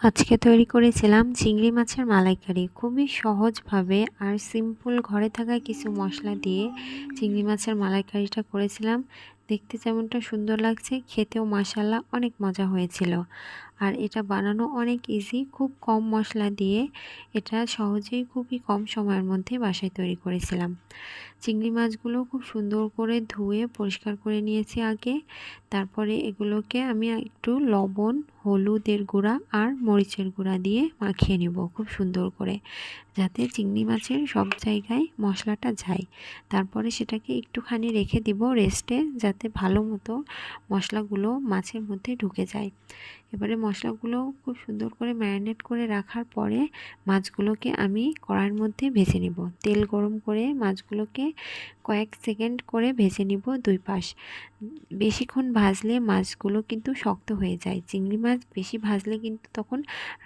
আজকে তৈরি করেছিলাম চিংড়ি মাছের মালাইকারি। খুবই সহজভাবে আর সিম্পল ঘরে থাকা কিছু মশলা দিয়ে চিংড়ি মাছের মালাইকারিটা করেছিলাম। দেখতে যেমনটা সুন্দর লাগছে, খেতেও মাসাল্লা অনেক মজা হয়েছিল। আর এটা বানানো অনেক ইজি খুব কম মশলা দিয়ে এটা সহজেই খুবই কম সময়ের মধ্যে বাসায় তৈরি করেছিলাম। চিংড়ি মাছগুলো খুব সুন্দর করে ধুয়ে পরিষ্কার করে নিয়েছি আগে। তারপরে এগুলোকে আমি একটু লবণ, হলুদের গুঁড়া আর মরিচের গুঁড়া দিয়ে মাখিয়ে নেব খুব সুন্দর করে, যাতে চিংড়ি মাছের সব জায়গায় মশলাটা যায়। তারপরে সেটাকে একটুখানি রেখে দিব রেস্টে যাতে ভালো মতো মশলাগুলো মাছের মধ্যে ঢুকে যায়। এবারে মশলাগুলো খুব সুন্দর করে ম্যারিনেট করে রাখার পরে মাছগুলোকে আমি কড়াইয়ের মধ্যে ভেজে নিব। তেল গরম করে মাছগুলোকে কয়েক সেকেন্ড করে ভেজে নিব দুই পাশ। বেশিক্ষণ ভাজলে মাছগুলো কিন্তু শক্ত হয়ে যায়। চিংড়ি মাছ বেশি ভাজলে কিন্তু তখন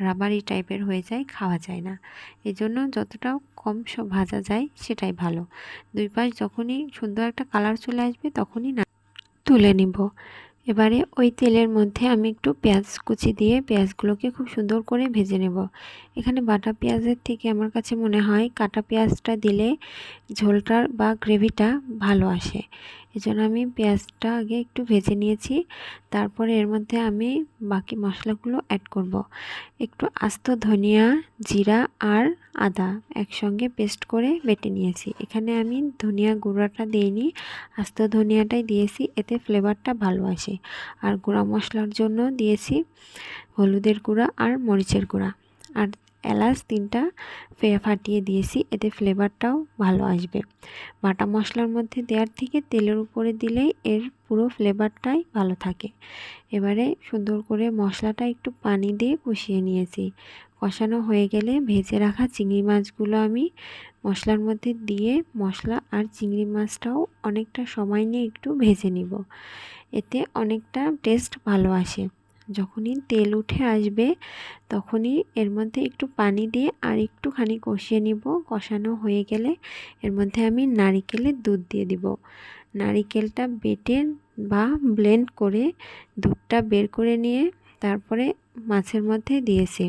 রাবারি টাইপের হয়ে যায়, খাওয়া যায় না। এজন্য যতটা কম ভাজা যায় সেটাই ভালো। দুই পাশ যখনই সুন্দর একটা কালার চলে আসবে তখনই না তুলে নিব। এবারে ওই তেলের মধ্যে আমি একটু পেঁয়াজ কুচি দিয়ে পেঁয়াজগুলোকে খুব সুন্দর করে ভেজে নেব। এখানে বাটা পেঁয়াজের থেকে আমার কাছে মনে হয় কাটা পেঁয়াজটা দিলে ঝোলটার বা গ্রেভিটা ভালো আসে। এজন্য আমি পেঁয়াজটা আগে একটু ভেজে নিয়েছি। তারপরে এর মধ্যে আমি বাকি মশলাগুলো অ্যাড করব। একটু আস্ত ধনিয়া, জিরা আর আদা একসঙ্গে পেস্ট করে বেটে নিয়েছি। এখানে আমি ধনিয়া গুঁড়াটা দিইনি, আস্ত ধনিয়াটাই দিয়েছি, এতে ফ্লেভারটা ভালো আসে। আর গুঁড়া মশলার জন্য দিয়েছি হলুদের গুঁড়া আর মরিচের গুঁড়া। আর এলাচ তিনটা ফাটিয়ে দিয়েছি, এতে ফ্লেভারটাও ভালো আসবে। বাটা মশলার মধ্যে দেওয়ার থেকে তেলের উপরে দিলেই এর পুরো ফ্লেভারটাই ভালো থাকে। এবারে সুন্দর করে মশলাটা একটু পানি দিয়ে কষিয়ে নিয়েছি। কষানো হয়ে গেলে ভেজে রাখা চিংড়ি মাছগুলো আমি মশলার মধ্যে দিয়ে মশলা আর চিংড়ি মাছটাও অনেকটা সময় নিয়ে একটু ভেজে নিব। এতে অনেকটা টেস্ট ভালো আসে। যখনই তেল উঠে আসবে তখনই এর মধ্যে একটু পানি দিয়ে আর একটুখানি কষিয়ে নিব। কষানো হয়ে গেলে এর মধ্যে আমি নারিকেলের দুধ দিয়ে দিব। নারিকেলটা বেটে বা ব্লেন্ড করে দুধটা বের করে নিয়ে তারপরে মাছের মধ্যে দিয়েছি।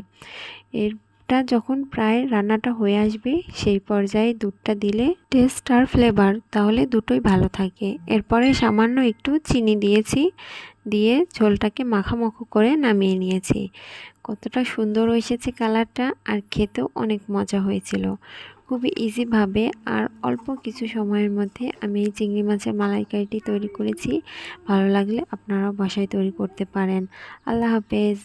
এরটা যখন প্রায় রান্নাটা হয়ে আসবে, সেই পর্যায়ে দুধটা দিলে টেস্ট আর ফ্লেভার তাহলে দুটোই ভালো থাকে। এরপরে সামান্য একটু চিনি দিয়েছি, দিয়ে ঝোলটাকে মাখামাখো করে নামিয়ে নিয়েছি। কতটা সুন্দর এসেছে কালারটা আর খেতেও অনেক মজা হয়েছিল। খুবই ইজিভাবে আর অল্প কিছু সময়ের মধ্যে আমি এই চিংড়ি মাছের মালাইকারিটি তৈরি করেছি। ভালো লাগলে আপনারাও বাসায় তৈরি করতে পারেন। আল্লাহ হাফেজ।